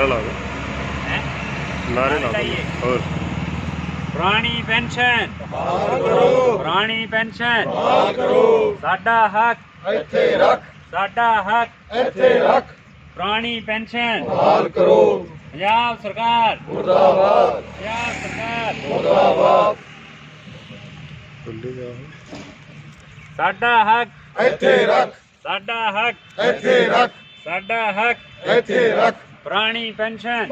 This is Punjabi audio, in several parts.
ਨਾਰਾ ਲਾ ਦੋ ਹੈ ਨਾਰੇ ਲਾ ਦੋ ਹੋਰ ਪੁਰਾਣੀ ਪੈਨਸ਼ਨ ਪੁਰਾਣੀ ਪੈਨਸ਼ਨ ਸਾਡਾ ਹੱਕ ਇੱਥੇ ਰੱਖ ਸਾਡਾ ਹੱਕ ਇੱਥੇ ਰੱਖ ਪੁਰਾਣੀ ਪੈਨਸ਼ਨ ਹਾਲ ਕਰੋ ਪੰਜਾਬ ਸਰਕਾਰ ਮੁਰਦਾਬਾਦ ਪੰਜਾਬ ਸਰਕਾਰ ਮੁਰਦਾਬਾਦ ਖੁੱਲੇ ਜਾ ਸਾਡਾ ਹੱਕ ਇੱਥੇ ਰੱਖ ਸਾਡਾ ਹੱਕ ਇੱਥੇ ਰੱਖ ਸਾਡਾ ਹੱਕ ਇੱਥੇ ਰੱਖ ਪੁਰਾਣੀ ਪੈਨਸ਼ਨ।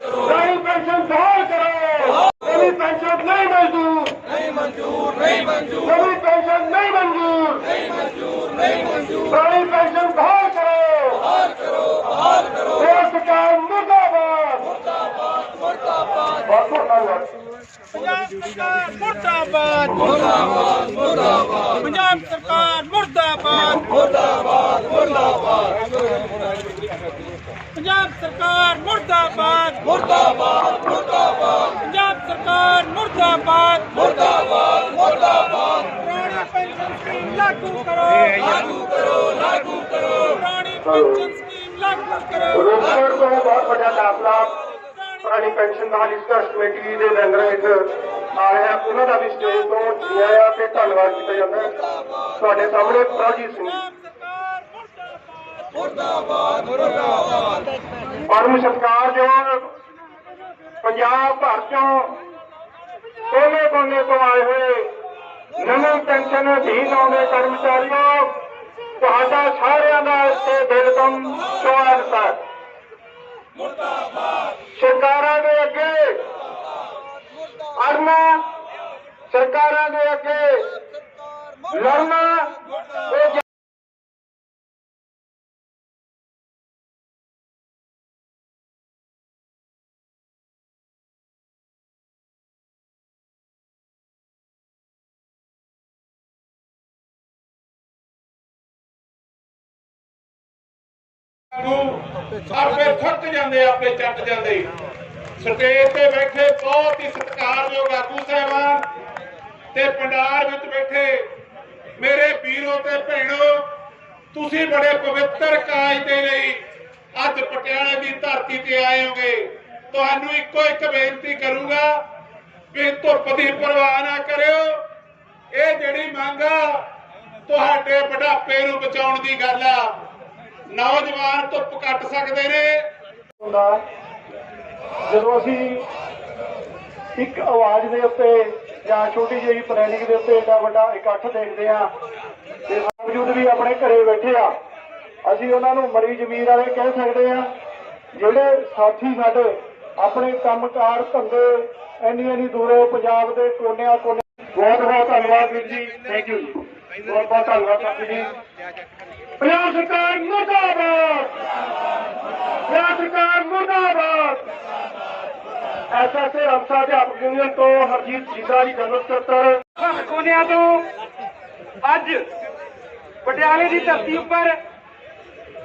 ਨਵੀਂ ਪੈਨਸ਼ਨ ਬਹਾਲ ਕਰੋ ਨਵੀਂ ਪੈਨਸ਼ਨ ਨਹੀਂ ਮਨਜ਼ੂਰ। ਨਹੀਂ ਮਨਜ਼ੂਰ ਨਹੀਂ ਮਨਜ਼ੂਰ। ਨਵੀਂ ਪੈਨਸ਼ਨ ਨਹੀਂ ਮਨਜ਼ੂਰ। ਨਹੀਂ ਮਨਜ਼ੂਰ ਨਹੀਂ ਮਨਜ਼ੂਰ ਨਵੀਂ ਪੈਨਸ਼ਨ ਬਹਾਲ ਕਰੋ ਬਹਾਲ ਕਰੋ ਬਹਾਲ ਕਰੋ ਇਹ ਸਰਕਾਰ ਮੁਰਦਾਬਾਦ ਮੁਰਦਾਬਾਦ ਮੁਰਦਾਬਾਦ ਬਹੁਤ ਬਹੁਤ ਧੰਨਵਾਦ ਪੰਜਾਬ ਸਰਕਾਰ ਮੁਰਦਾਬਾਦ ਪੰਜਾਬ ਸਰਕਾਰ ਮੁਰਦਾਬਾਦ ਮੁਰਦਾਬਾਦ ਮੁਰਦਾਬਾਦ ਪੰਜਾਬ ਸਰਕਾਰ ਮੁਰਦਾਬਾਦ ਮੁਰਦਾਬਾਦ ਮੁਰਦਾਬਾਦ ਪੁਰਾਣੀ ਪੈਨਸ਼ਨ ਸਕੀਮ ਲਾਗੂ ਕਰੋ ਲਾਗੂ ਕਰੋ ਲਾਗੂ ਕਰੋ ਪੁਰਾਣੀ ਪੈਨਸ਼ਨ ਸਕੀਮ ਲਾਗੂ ਕਰੋ ਰੋਪੜ ਤੋਂ ਬਹੁਤ ਵੱਡਾ ਦਾਖਲਾ ਪੁਰਾਣੀ ਪੈਨਸ਼ਨ ਬਹਾਲੀ ਸੰਘਰਸ਼ ਕਮੇਟੀ ਦੇ ਮੈਂਬਰ ਵਿੱਚ ਆ ਰਿਹਾ। ਉਹਨਾਂ ਦਾ ਵੀ ਸਟੇਜ ਤੋਂ ਜੀ ਆਇਆਂ ਤੇ ਧੰਨਵਾਦ ਕੀਤਾ ਜਾਂਦਾ ਹੈ। ਤੁਹਾਡੇ ਸਾਹਮਣੇ ਪ੍ਰਭਜੀਤ ਸਿੰਘ। ਪੰਜਾਬ ਸਰਕਾਰ ਪਰਮ ਸਤਿਕਾਰਯੋਗ ਪੰਜਾਬ ਭਰ ਚੋਂ ਕੋਨੇ ਕੋਨੇ ਤੋਂ ਆਏ ਹੋਏ ਨਵੀਂ ਪੈਨਸ਼ਨ ਅਧੀਨ ਆਉਂਦੇ ਕਰਮਚਾਰੀਓ, ਤੁਹਾਡਾ ਸਾਰਿਆਂ ਦਾ ਤੇ ਦਿਲ ਤੋਂ ਸਵਾਗਤ ਹੈ। ਸਰਕਾਰਾਂ ਦੇ ਅੱਗੇ। ਅੜਨਾ ਸਰਕਾਰਾਂ ਦੇ ਅੱਗੇ। ਲੜਨਾ ਨੂੰ ਆਪੇ ਥੱਕ ਜਾਂਦੇ, ਆਪੇ ਚੱਕ ਜਾਂਦੇ। ਸਟੇਜ ਤੇ ਬੈਠੇ ਬਹੁਤ ਹੀ ਸਤਿਕਾਰਯੋਗ ਆਗੂ ਸਾਹਿਬਾਨ ਤੇ ਪੰਡਾਰ ਵਿੱਚ ਬੈਠੇ ਮੇਰੇ ਵੀਰੋ ਤੇ ਭੈਣੋ, ਤੁਸੀਂ ਬੜੇ ਪਵਿੱਤਰ ਕਾਜ ਦੇ ਲਈ ਅੱਜ ਪਟਿਆਲੇ ਦੀ ਧਰਤੀ ਤੇ ਆਏ ਹੋਗੇ। ਤੁਹਾਨੂੰ ਇੱਕੋ ਇੱਕ ਬੇਨਤੀ ਕਰੂੰਗਾ ਵੀ ਧੁੱਪ ਦੀ ਪਰਵਾਹ ਨਾ ਕਰਿਓ। ਇਹ ਜਿਹੜੀ ਮੰਗ ਆ, ਤੁਹਾਡੇ ਬੁਢਾਪੇ ਨੂੰ ਬਚਾਉਣ ਦੀ ਗੱਲ ਆ। ਨੌਜਵਾਨ ਧੁੱਪ ਕੱਟ ਸਕਦੇ ਨੇ। ਹੁੰਦਾ ਜਦੋਂ ਅਸੀਂ ਇੱਕ ਆਵਾਜ਼ ਦੇ ਉੱਤੇ ਜਾਂ ਛੋਟੀ ਜਿਹੀ ਪਲੈਨਿੰਗ ਦੇ ਉੱਤੇ ਏਡਾ ਵੱਡਾ ਇਕੱਠ ਦੇਖਦੇ ਆ ਤੇ ਬਾਵਜੂਦ ਵੀ ਆਪਣੇ ਘਰੇ ਬੈਠੇ ਆ ਅਸੀਂ ਉਹਨਾਂ ਨੂੰ ਮਰੀ ਜ਼ਮੀਰ ਵਾਲੇ ਕਹਿ ਸਕਦੇ ਆ ਜਿਹੜੇ ਸਾਥੀ ਸਾਡੇ ਆਪਣੇ ਕੰਮਕਾਰ ਧੰਦੇ ਇੰਨੀ ਇੰਨੀ ਦੂਰੋਂ ਪੰਜਾਬ ਦੇ ਕੋਨਿਆਂ ਕੋਨੇ ਬਹੁਤ ਬਹੁਤ ਧੰਨਵਾਦ ਵੀਰ ਜੀ। ਥੈਂਕ ਯੂ ਬਹੁਤ ਬਹੁਤ ਧੰਨਵਾਦ ਜੀ। ਪੰਜਾਬ ਸਰਕਾਰ ਮੁਰਦਾਬਾਦ। ਪੰਜਾਬ ਸਰਕਾਰ ਮੁਰਦਾਬਾਦ। ਐਸਐਸਏ ਅਫਸਰ ਅਧਿਆਪਕ ਯੂਨੀਅਨ ਤੋਂ ਹਰਜੀਤ ਜੀਦਾ ਜੀ ਜਨਰਲ ਸਕੱਤਰ ਕੋਨਿਆਂ ਤੋਂ ਅੱਜ ਪਟਿਆਲੇ ਦੀ ਧਰਤੀ ਉੱਪਰ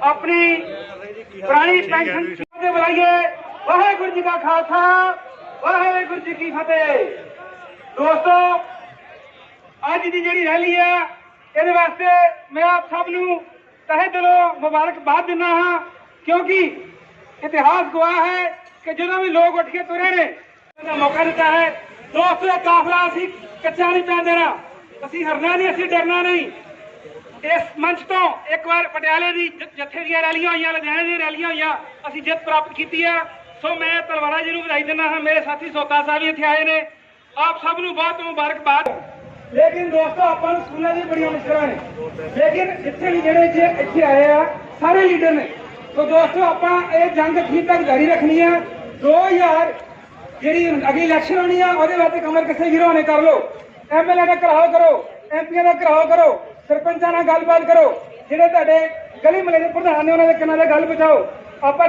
ਆਪਣੀ ਪੁਰਾਣੀ ਪੈਨਸ਼ਨ ਦੇ ਬੁਲਾਈਏ। ਵਾਹਿਗੁਰੂ ਜੀ ਕਾ ਖਾਲਸਾ, ਵਾਹਿਗੁਰੂ ਜੀ ਕੀ ਫਤਿਹ। ਦੋਸਤੋ, ਅੱਜ ਦੀ ਜਿਹੜੀ ਰੈਲੀ ਆ, ਇਹਦੇ ਵਾਸਤੇ ਮੈਂ ਆਪ ਸਭ ਨੂੰ ਤਹਿ ਦਿਲੋਂ ਮੁਬਾਰਕਬਾਦ ਦਿੰਦਾ ਹਾਂ, ਕਿਉਂਕਿ ਇਤਿਹਾਸ ਗਵਾਹ ਹੈ ਕਿ ਜਦੋਂ ਵੀ ਲੋਕ ਉੱਠ ਕੇ ਤੁਰੇ ਨੇ ਦਾ ਮੌਕਾ ਦਿੱਤਾ ਹੈ। ਦੋਸਤੋ ਇਹ ਕਾਫਲਾ ਅਸੀਂ ਕੱਚਾ ਨਹੀਂ ਪੈਣ ਦੇਣਾ। ਅਸੀਂ ਹਰਨਾ ਨਹੀਂ, ਅਸੀਂ ਡਰਨਾ ਨਹੀਂ। ਇਸ ਮੰਚ ਤੋਂ ਇੱਕ ਵਾਰ ਪਟਿਆਲੇ ਦੀ ਜੱਥੇ ਦੀਆਂ ਰੈਲੀਆਂ ਹੋਈਆਂ, ਲੁਧਿਆਣੇ ਦੀਆਂ ਰੈਲੀਆਂ ਹੋਈਆਂ, ਅਸੀਂ ਜਿੱਤ ਪ੍ਰਾਪਤ ਕੀਤੀ ਆ। ਸੋ ਮੈਂ ਤਲਵਾਰਾ ਜੀ ਨੂੰ ਵਧਾਈ ਦਿੰਦਾ ਹਾਂ। ਮੇਰੇ ਸਾਥੀ ਸੋਤਾ ਸਾਹਿਬ ਇੱਥੇ ਆਏ ਨੇ। ਆਪ ਸਭ ਨੂੰ ਬਹੁਤ ਮੁਬਾਰਕਬਾਦ ਲੇਕਿਨ ਦੋਸਤੋ, ਆਪਾਂ ਨੂੰ ਸਕੂਲਾਂ ਦੀ ਬੜੀਆਂ ਮੁਸ਼ਕਲਾਂ ਨੇ। ਲੇਕਿਨ ਜਿੱਥੇ ਵੀ ਜਿਹੜੇ ਇੱਥੇ ਇੱਥੇ ਆਏ ਆ, ਸਾਰੇ ਲੀਡਰ ਨੇ। ਸੋ ਦੋਸਤੋ, ਆਪਾਂ ਇਹ ਜੰਗ ਅਖੀਰ ਤੱਕ ਜਾਰੀ ਰੱਖਣੀ ਆ। 2000 ਜਿਹੜੀ ਅਗਲੀ ਇਲੈਕਸ਼ਨ ਹੋਣੀ ਆ, ਉਹਦੇ ਵਾਸਤੇ ਕਮਰ ਕਿਸੇ ਵੀਰੋ ਨੇ ਕਰ ਲਓ। ਐਮਐਲਏ ਦਾ ਘਰਾਓ ਕਰੋ ਐਮਪੀਆਂ ਦਾ ਘਰਾਓ ਕਰੋ, ਸਰਪੰਚਾਂ ਨਾਲ ਗੱਲਬਾਤ ਕਰੋ। ਜਿਹੜੇ ਤੁਹਾਡੇ ਗਲੀ ਮਹੱਲੇ ਦੇ ਪ੍ਰਧਾਨ ਨੇ, ਉਹਨਾਂ ਦੇ ਕੰਨਾਂ 'ਤੇ ਗੱਲ ਬਚਾਓ ਆਪਾਂ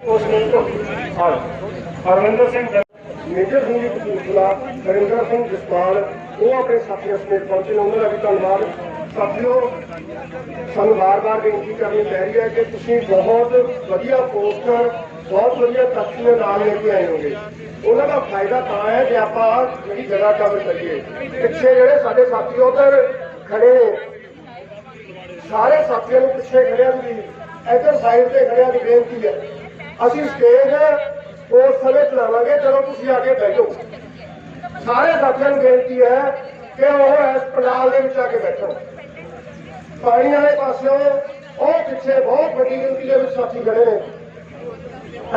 ਉਸ ਨੂੰ ਹਾਂ। ਹਰਮਿੰਦਰ ਸਿੰਘ ਮੇਜਰ ਸਿੰਘ ਜੀ ਕਪੂਰਥਲਾ ਨਰਿੰਦਰ ਸਿੰਘ ਜਸਪਾਲ, ਉਹ ਆਪਣੇ ਸਾਥੀਆਂ ਸਮੇਤ ਪਹੁੰਚੇ ਨੇ। ਉਹਨਾਂ ਦਾ ਵੀ ਧੰਨਵਾਦ। ਸਾਥੀਓ, ਸਾਨੂੰ ਵਾਰ-ਵਾਰ ਬੇਨਤੀ ਕਰਨੀ ਪੈ ਰਹੀ ਹੈ ਕਿ ਤੁਸੀਂ ਬਹੁਤ ਵਧੀਆ ਪੋਸਟਰ, ਬਹੁਤ ਵਧੀਆ ਤਸਵੀਰਾਂ ਨਾਲ ਲੈ ਕੇ ਆਏ ਹੋਗੇ। ਉਹਨਾਂ ਦਾ ਫਾਇਦਾ ਤਾਂ ਹੈ ਜੇ ਆਪਾਂ ਜਿਹੜੀ ਜਗ੍ਹਾ ਕਵਰ ਕਰੀਏ। ਪਿੱਛੇ ਜਿਹੜੇ ਸਾਡੇ ਸਾਥੀ ਉਧਰ ਖੜੇ ਨੇ, ਸਾਰੇ ਸਾਥੀਆਂ ਨੂੰ ਪਿੱਛੇ ਖੜਿਆਂ ਦੀ, ਇੱਧਰ ਸਾਈਡ ਤੇ ਖੜਿਆਂ ਦੀ ਬੇਨਤੀ ਹੈ। ਅਸੀਂ ਸਟੇਜ ਉਸ ਸਮੇਂ ਚਲਾਵਾਂਗੇ ਜਦੋਂ ਤੁਸੀਂ ਆ ਕੇ ਬੈਠੋ ਸਾਰੇ ਸਾਥੀਆਂ ਨੂੰ ਬੇਨਤੀ ਹੈ ਕਿ ਉਹ ਇਸ ਪੰਡਾਲ ਦੇ ਵਿੱਚ ਆ ਕੇ ਬੈਠੋ। ਪਾਣੀ ਵਾਲੇ ਪਾਸਿਓਂ ਉਹ ਪਿੱਛੇ ਬਹੁਤ ਵੱਡੀ ਗਿਣਤੀ ਦੇ ਵਿੱਚ ਸਾਥੀ ਖੜੇ ਨੇ।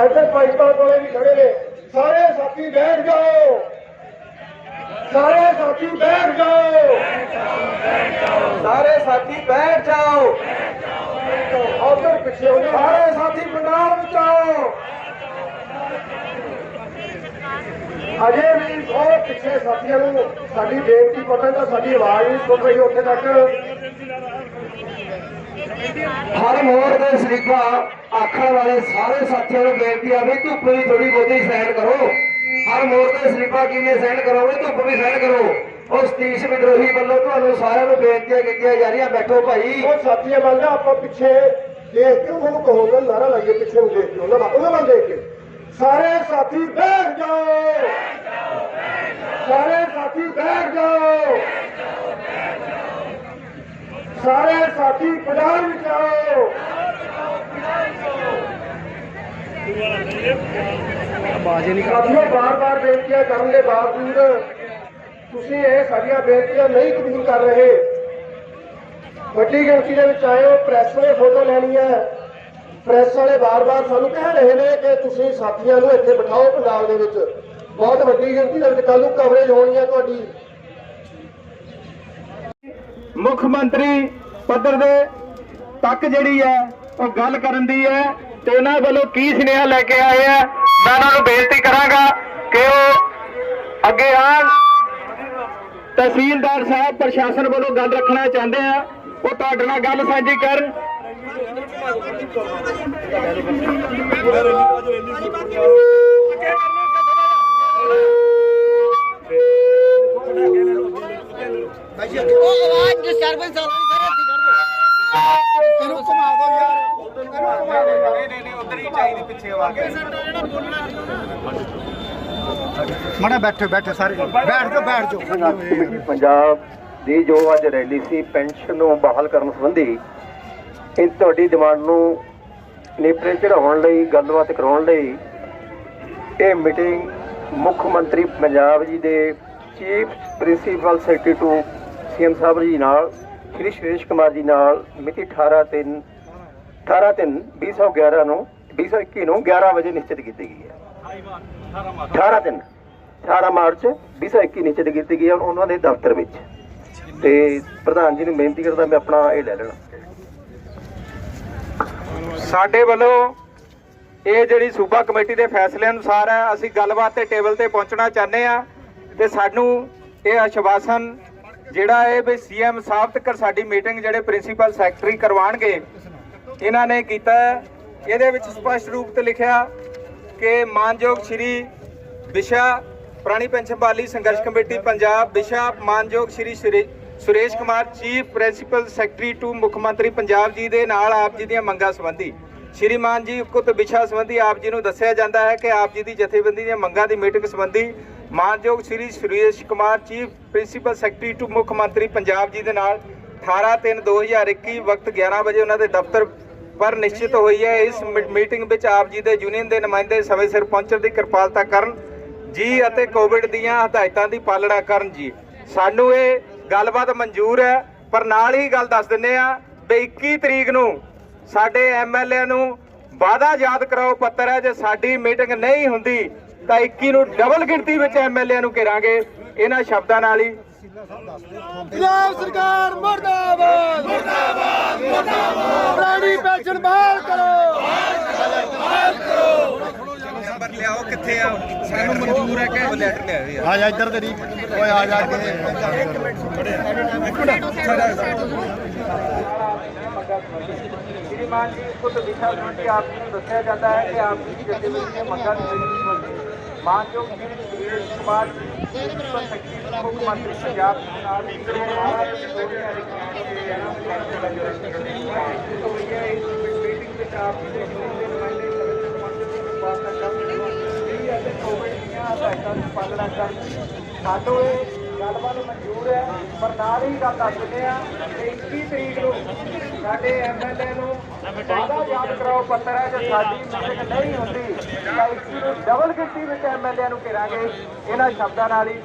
ਇੱਥੇ ਪਾਈਪਾਂ ਕੋਲੇ ਵੀ ਖੜੇ ਨੇ। ਸਾਰੇ ਸਾਥੀ ਬੈਠ ਜਾਓ। ਸਾਰੇ ਸਾਥੀ ਬੈਠ ਜਾਓ। ਸਾਰੇ ਸਾਥੀ ਬੈਠ ਜਾਓ। ਉਧਰ ਪਿੱਛੇ ਉਹਨੇ ਸਾਰੇ ਸਾਥੀ ਪੰਡਾਲ ਵਿੱਚ ਆਓ। ਅਜੇ ਵੀ ਬਹੁਤ ਪਿੱਛੇ ਸਾਥੀਆਂ ਨੂੰ ਸਾਡੀ ਬੇਨਤੀ ਪਤਾ ਤਾਂ ਸਾਡੀ ਆਵਾਜ਼ ਨਹੀਂ ਸੁਣ ਰਹੀ ਉੱਥੇ ਤੱਕ। ਹਰ ਮੋੜ ਦੇ ਸਲੀਪਾ ਆਖਣ ਵਾਲੇ ਸਾਰੇ ਸਾਥੀਆਂ ਨੂੰ ਬੇਨਤੀ ਆ ਵੀ ਧੁੱਪ ਵੀ ਥੋੜੀ ਬਹੁਤੀ ਸਹਿਣ ਕਰੋ। ਹਰ ਮੋੜ ਤੇ ਸਲੀਪਾ ਕਿਵੇਂ ਸਹਿਣ ਕਰੋਗੇ, ਧੁੱਪ ਵੀ ਸਹਿਣ ਕਰੋ। ਉਹ ਸਤੀਸ਼ ਵਿਦਰੋਹੀ ਵੱਲੋਂ ਤੁਹਾਨੂੰ ਸਾਰਿਆਂ ਨੂੰ ਬੇਨਤੀਆਂ ਕੀਤੀਆਂ ਜਾ ਰਹੀਆਂ। ਬੈਠੋ ਭਾਈ। ਉਹ ਸਾਥੀਆਂ ਮੰਨਦਾ ਆਪਾਂ ਪਿੱਛੇ ਦੇਖ ਕੇ ਉਹਨਾਂ ਨੂੰ ਕਹੋ ਨਾ ਨਾਰਾ ਲਾਈਏ ਪਿੱਛੇ ਨੂੰ ਦੇਖ ਕੇ ਉਹਨਾਂ ਵੱਲ ਉਹਨਾਂ ਵੱਲ ਦੇਖ ਕੇ। ਸਾਰੇ ਸਾਥੀ ਬੈਠ ਜਾਓ। ਸਾਰੇ ਸਾਥੀ ਬੈਠ ਜਾਓ। ਸਾਰੇ ਸਾਥੀ ਪੰਜਾਬ ਵਿੱਚ ਆਓ। ਸਾਥੀਓ ਬਾਰ-ਬਾਰ ਬੇਨਤੀਆਂ ਕਰਨ ਦੇ ਬਾਵਜੂਦ ਤੁਸੀਂ ਇਹ ਸਾਡੀਆਂ ਬੇਨਤੀਆਂ ਨਹੀਂ ਕਬੂਲ ਕਰ ਰਹੇ। ਵੱਡੀ ਗਿਣਤੀ ਦੇ ਵਿੱਚ ਆਏ ਹੋ, ਪ੍ਰੈਸ ਵਾਲੇ ਫੋਟੋ ਲੈਣੀ ਹੈ। ਪ੍ਰੈਸ ਵਾਲੇ ਬਾਰ-ਬਾਰ ਸਾਨੂੰ ਕਹਿ ਰਹੇ ਨੇ ਕਿ ਤੁਸੀਂ ਸਾਥੀਆਂ ਨੂੰ ਇੱਥੇ ਬਿਠਾਓ ਪੰਜਾਬ ਦੇ ਵਿੱਚ। ਬਹੁਤ ਵੱਡੀ ਗਿਣਤੀ ਦੇ ਵਿੱਚ ਕੱਲ ਨੂੰ ਕਵਰੇਜ ਹੋਣੀ ਹੈ ਤੁਹਾਡੀ। ਮੁੱਖ ਮੰਤਰੀ ਪੱਧਰ ਦੇ ਤੱਕ ਜਿਹੜੀ ਹੈ, ਉਹ ਗੱਲ ਕਰਨ ਦੀ ਹੈ ਤੇ ਉਹਨਾਂ ਵੱਲੋਂ ਕੀ ਸੁਨੇਹਾ ਲੈ ਕੇ ਆਏ ਆ ਮੈਂ ਉਹਨਾਂ ਨੂੰ ਬੇਨਤੀ ਕਰਾਂਗਾ ਕਿ ਉਹ ਅੱਗੇ ਆਣ ਤਹਿਸੀਲਦਾਰ ਸਾਹਿਬ ਪ੍ਰਸ਼ਾਸਨ ਵੱਲੋਂ ਗੱਲ ਰੱਖਣਾ ਚਾਹੁੰਦੇ ਆ। ਉਹ ਤੁਹਾਡੇ ਨਾਲ ਗੱਲ ਸਾਂਝੀ ਕਰਨ ਉਹ ਆਵਾਜ਼ ਨਹੀਂ ਕਰ ਕਰ ਦੋ ਘੁਮਾ ਯਾਰ। ਨਹੀਂ ਨਹੀਂ ਉਧਰ ਹੀ ਚਾਹੀਦੀ ਪਿੱਛੇ ਆਵਾਜ਼ ਮੜਾ ਬੈਠੋ ਬੈਠੋ ਸਾਰੇ। ਬੈਠ ਜਾਓ ਬੈਠ ਜਾਓ। ਪੰਜਾਬ ਦੀ ਜੋ ਅੱਜ ਰੈਲੀ ਸੀ, ਪੈਨਸ਼ਨ ਨੂੰ ਬਹਾਲ ਕਰਨ ਸੰਬੰਧੀ, ਇਹ ਤੁਹਾਡੀ ਡਿਮਾਂਡ ਨੂੰ ਨੇਪਰੇ ਚੜਾਉਣ ਲਈ, ਗੱਲਬਾਤ ਕਰਾਉਣ ਲਈ, ਇਹ ਮੀਟਿੰਗ ਮੁੱਖ ਮੰਤਰੀ ਪੰਜਾਬ ਜੀ ਦੇ chief principal secretary to CM ਸਾਹਿਬ ਜੀ ਨਾਲ, ਸ਼੍ਰੀ ਸੁਰੇਸ਼ ਕੁਮਾਰ ਜੀ ਨਾਲ, ਮਿਤੀ 18 ਤਿੰਨ 18 ਤਿੰਨ 2011 ਨੂੰ 2021 ਨੂੰ 11 ਵਜੇ ਨਿਸ਼ਚਿਤ ਕੀਤੀ ਗਈ ਹੈ। 18 ਦਿਨ। 18 ਮਾਰਚ 2021 ਨਿਸ਼ਚਿਤ ਕੀਤੀ ਗਈ ਹੈ ਉਹਨਾਂ ਦੇ ਦਫ਼ਤਰ ਵਿੱਚ। ਤੇ ਪ੍ਰਧਾਨ ਜੀ ਨੂੰ ਬੇਨਤੀ ਕਰਦਾ ਮੈਂ ਆਪਣਾ ਇਹ ਲੈ ਲੈਣਾ। ਸਾਡੇ ਵੱਲੋਂ ਇਹ ਜਿਹੜੀ ਸੂਬਾ ਕਮੇਟੀ ਦੇ ਫੈਸਲੇ ਅਨੁਸਾਰ ਹੈ ਅਸੀਂ ਗੱਲਬਾਤ ਤੇ ਟੇਬਲ ਤੇ ਪਹੁੰਚਣਾ ਚਾਹੁੰਦੇ ਆ ਤੇ ਸਾਨੂੰ ਇਹ ਆਸ਼ਵਾਸਨ ਜਿਹੜਾ ਇਹ ਵੀ ਸੀਐਮ ਸਾਹਿਬ ਤੱਕ ਸਾਡੀ ਮੀਟਿੰਗ ਜਿਹੜੇ ਪ੍ਰਿੰਸੀਪਲ ਸੈਕਟਰੀ ਕਰਵਾਣਗੇ ਇਹਨਾਂ ਨੇ ਕੀਤਾ। ਇਹਦੇ ਵਿੱਚ ਸਪਸ਼ਟ ਰੂਪ ਤੇ ਲਿਖਿਆ ਕਿ ਮਾਨਯੋਗ ਸ਼੍ਰੀ ਵਿਸ਼ਾ ਪੁਰਾਣੀ ਪੈਨਸ਼ਨ ਪਾਲੀ ਸੰਘਰਸ਼ ਕਮੇਟੀ ਪੰਜਾਬ ਵਿਸ਼ਾ ਮਾਨਯੋਗ Shri ਸੁਰੇ- Suresh Kumar, chief principal secretary to ਮੁੱਖ ਮੰਤਰੀ ਪੰਜਾਬ ਜੀ ਦੇ ਨਾਲ ਆਪ ਜੀ ਦੀਆਂ ਮੰਗਾਂ ਸੰਬੰਧੀ। ਸ਼੍ਰੀ ਮਾਨ ਜੀ ਉਕਤ ਵਿਸ਼ਾ ਸੰਬੰਧੀ ਆਪ ਜੀ ਨੂੰ ਦੱਸਿਆ ਜਾਂਦਾ ਹੈ ਕਿ ਆਪ ਜੀ ਦੀ ਜਥੇਬੰਦੀ ਦੀਆਂ ਮੰਗਾਂ ਦੀ ਮੀਟਿੰਗ ਸੰਬੰਧੀ ਮਾਨਯੋਗ Shri Suresh Kumar, chief principal secretary to ਮੁੱਖ ਮੰਤਰੀ ਪੰਜਾਬ ਜੀ ਦੇ ਨਾਲ 18/3/2021 ਵਕਤ 11 ਵਜੇ ਉਹਨਾਂ ਦੇ ਦਫ਼ਤਰ ਪਰ ਨਿਸ਼ਚਿਤ ਹੋਈ ਹੈ, ਇਸ ਮੀਟਿੰਗ ਵਿੱਚ ਆਪ ਜੀ ਦੇ ਯੂਨੀਅਨ ਦੇ ਨੁਮਾਇੰਦੇ ਸਮੇਂ ਸਿਰ ਪਹੁੰਚਣ ਦੀ ਕਿਰਪਾਲਤਾ ਕਰਨ, ਜੀ ਅਤੇ ਕੋਵਿਡ ਦੀਆਂ ਹਦਾਇਤਾਂ ਦੀ ਪਾਲਣਾ ਕਰਨ ਜੀ। ਸਾਨੂੰ ਇਹ ਗੱਲਬਾਤ ਮਨਜ਼ੂਰ ਹੈ, ਪਰ ਨਾਲ ਹੀ ਗੱਲ ਦੱਸ ਦਿੰਨੇ ਆ ਵੀ 21 ਤਰੀਕ ਨੂੰ ਸਾਡੇ ਐਮਐਲਏ ਨੂੰ ਵਾਅਦਾ ਯਾਦ ਕਰਾਓ ਪੱਤਰ ਹੈ, ਜੇ ਸਾਡੀ ਮੀਟਿੰਗ ਨਹੀਂ ਹੁੰਦੀ ਤਾਂ 21 ਨੂੰ ਡਬਲ ਗਿਣਤੀ ਵਿੱਚ ਐਮਐਲਏ ਨੂੰ ਘੇਰਾਂਗੇ, ਇਹਨਾਂ ਸ਼ਬਦਾਂ ਨਾਲ ਹੀ। ਪੰਜਾਬ ਸਰਕਾਰ ਮਰਦਾਬਾਦ। ਮਰਦਾਬਾਦ। ਮਰਦਾਬਾਦ ਪ੍ਰਾਣੀ ਪੈਨਸ਼ਨ ਬਹਾਲ ਕਰੋ। ਆ ਜਾ ਇੱਧਰ ਤੇਰੀ ਓਏ ਆ? ਜਾ ਕੇ ਸ਼੍ਰੀਮਾਨ ਜੀ ਖੁਦ ਦਿਸ਼ਾ ਸੰਬੰਧੀ ਆਪ ਜੀ ਨੂੰ ਦੱਸਿਆ ਜਾਂਦਾ ਹੈ ਕਿ ਆਪ ਜੀ ਦੀ ਗਤੀਵਿਧੀ ਦੀਆਂ ਮੰਗਾਂ ਦੀ ਸੰਬੰਧੀ ਮਾਨਯੋਗ ਸ਼੍ਰੀ ਸੁਰੇਸ਼ ਕੁਮਾਰ ਜੀ ਪ੍ਰਿੰਸੀਪਲ ਸੈਕਟਰੀ ਮੁੱਖ ਮੰਤਰੀ ਪੰਜਾਬ ਜੀ ਨਾਲ ਮੀਟਿੰਗ ਵਿੱਚ ਆਪ ਦੇ ਦੇ ਨੁਮਾਇੰਦੇ ਬਾਤਾਂ ਕਰਨਗੇ ਅਤੇ ਕੋਵਿਡ ਦੀਆਂ ਹਦਾਇਤਾਂ ਦੀ ਪਾਲਣਾ ਕਰਨ ਸਾਨੂੰ ਇਹ ਗੱਲਬਾਤ ਮਨਜ਼ੂਰ ਹੈ, ਪਰ ਨਾਲ ਹੀ ਗੱਲ ਦੱਸ ਦਿੰਦੇ ਆ ਕਿ 21 ਤਰੀਕ ਨੂੰ ਸਾਡੇ ਐਮਐਲਏ ਨੂੰ ਵਾਅਦਾ ਯਾਦ ਕਰਾਓ ਪੱਤਰ ਹੈ, ਜੇ ਸਾਡੀ ਮੀਟਿੰਗ ਨਹੀਂ ਹੁੰਦੀ ਤਾਂ 21 ਨੂੰ ਡਬਲ ਗਿਣਤੀ ਵਿੱਚ ਐਮਐਲਏ ਨੂੰ ਘੇਰਾਂਗੇ ਇਹਨਾਂ ਸ਼ਬਦਾਂ ਨਾਲ ਹੀ।